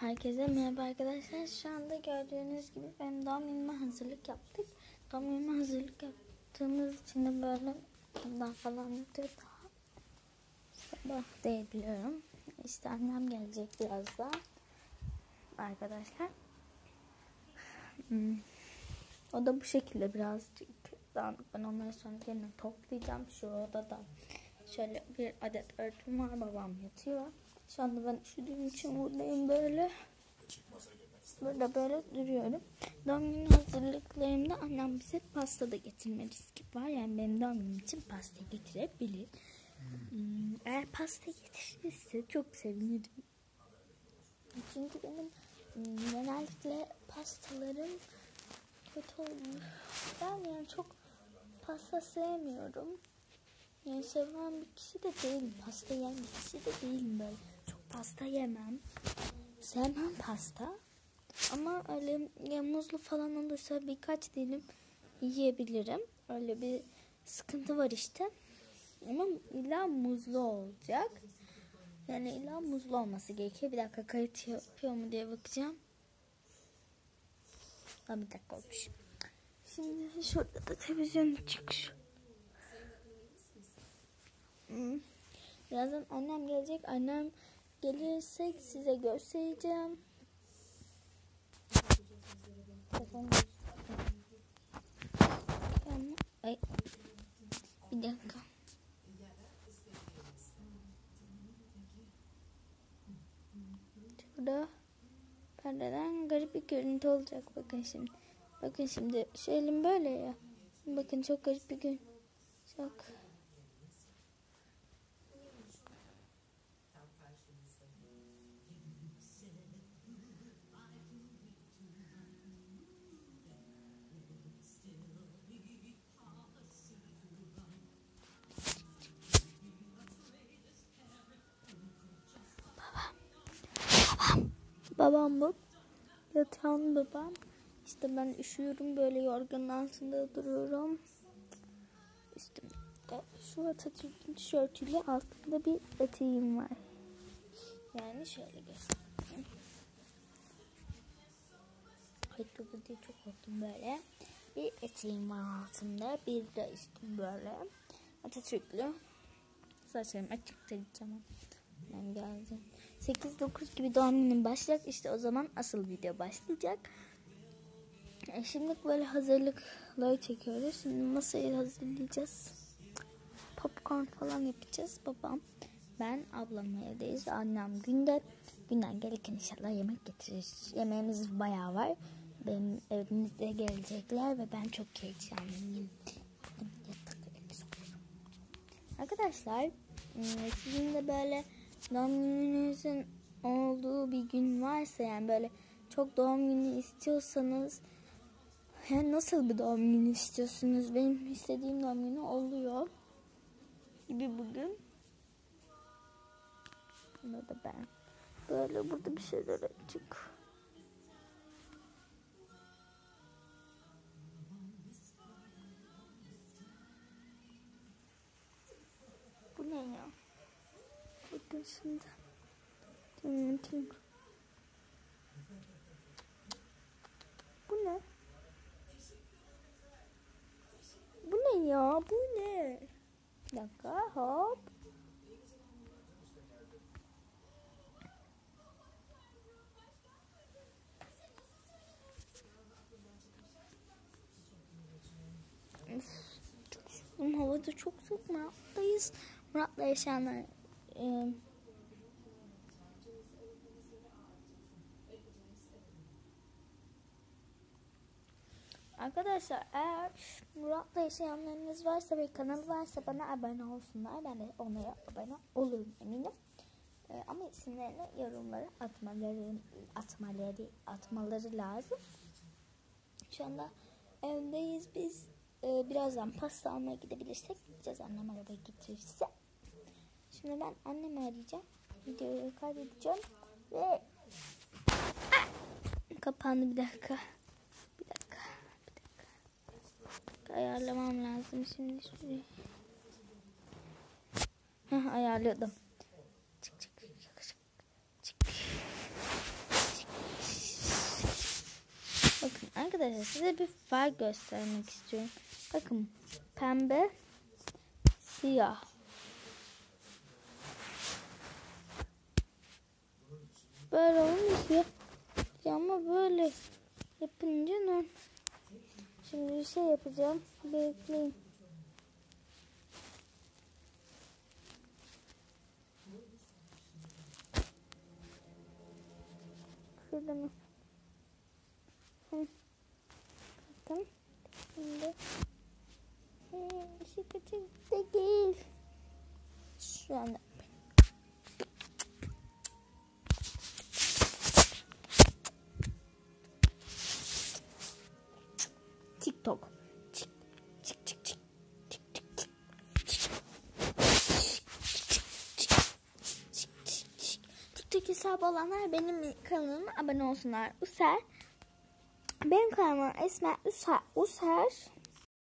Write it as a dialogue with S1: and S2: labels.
S1: Herkese merhaba arkadaşlar. Şu anda gördüğünüz gibi benim doğum günüme hazırlık yaptık. Doğum günüme hazırlık yaptığımız için de böyle bundan falan yapıyor daha. Sabah değil biliyorum. İşte annem gelecek birazdan. Arkadaşlar. Hmm. O da bu şekilde birazcık dağınık. Ben onları sonra yine toplayacağım. Şu odada şöyle bir adet örtüm var. Babam yatıyor. Şu anda ben üşüdüğüm için buradayım böyle. Burada böyle duruyorum. Doğum günü hazırlıklarımda annem bize pasta da getirme riski var. Yani benim doğum günüm için pasta getirebilir. Hmm, Eğer pasta getirirse çok sevinirim. Çünkü benim hmm, genellikle pastalarım kötü oluyor. Ben yani çok pasta sevmiyorum. Yani seven bir kişi de değilim. Pasta yiyen bir kişi de değilim böyle. Pasta yemem. Sevmem pasta. Ama öyle ya muzlu falan olursa birkaç dilim yiyebilirim. Öyle bir sıkıntı var işte. Ama illa muzlu olacak. Yani illa muzlu olması gerekiyor. Bir dakika kayıt yapıyor mu diye bakacağım. Ha bir dakika olmuş. Şimdi şurada da televizyon çıkış. Hmm. Birazdan annem gelecek. Annem gelirse size göstereceğim. Ay. Bir dakika. Şurada perdeden garip bir görüntü olacak. Bakın şimdi. Bakın şimdi şu elim böyle ya. Bakın çok garip bir gün. Çok. Babam bu. Yatan babam. İşte ben üşüyorum böyle yorganın altında duruyorum. Üstümde şu Atatürk'ün tişörtüyle altında bir eteğim var. Yani şöyle göstereyim. Ay dur diye çok korktum böyle. Bir eteğim var altında. Bir de üstüm böyle. Atatürklü. Saçlarım açık tarayacağım. Ben geldim. 8-9 gibi doğum günüm başlayacak. İşte o zaman asıl video başlayacak. E, Şimdilik böyle hazırlıkları çekiyoruz. Şimdi masayı hazırlayacağız. Popcorn falan yapacağız. Babam, ben, ablam evdeyiz. Annem günde. Günden gelirken inşallah yemek getirir. Yemeğimiz bayağı var. Benim evimize gelecekler ve ben çok heyecanlıyım. Arkadaşlar e, sizin de böyle doğum gününüzün olduğu bir gün varsa yani böyle çok doğum günü istiyorsanız yani nasıl bir doğum günü istiyorsunuz? Benim istediğim doğum günü oluyor gibi bugün. Burada ben. Böyle burada bir şeyler açık. Tüm, tüm. Bu ne? Bu ne ya? Bu ne? Bir dakika hop. Üşüdüm. Havada çok soğuk. Murat'tayız. Murat'la yaşayanlar e, Arkadaşlar eğer Murat'la yaşayanlarınız varsa ve kanalı varsa bana abone olsunlar. Ben de onlara abone olurum eminim. Ee, ama isimlerini yorumlara atmaları, atmaları, atmaları lazım. Şu anda evdeyiz biz. Ee, birazdan pasta almaya gidebilirsek gideceğiz annem arabaya getirirse. Şimdi ben annemi arayacağım. Videoyu kaydedeceğim. Ve ah! kapandı bir dakika. Bir dakika. Bir dakika. Ayarlamam lazım şimdi şurayı. Heh, ayarladım. Çık çık çık çık. çık. Bakın arkadaşlar size bir fark göstermek istiyorum. Bakın pembe siyah. Böyle olmuş ya. Ama böyle yapınca ne? Şimdi bir şey yapacağım. Bekleyin. Şurada mı? Hı. Bakın. Şimdi. Işık açık değil. Şu anda. Çık. Çık çık çık. Çık. TikTok hesabı olanlar benim kanalıma abone olsunlar. User. Benim kanalıma Esmer User. User.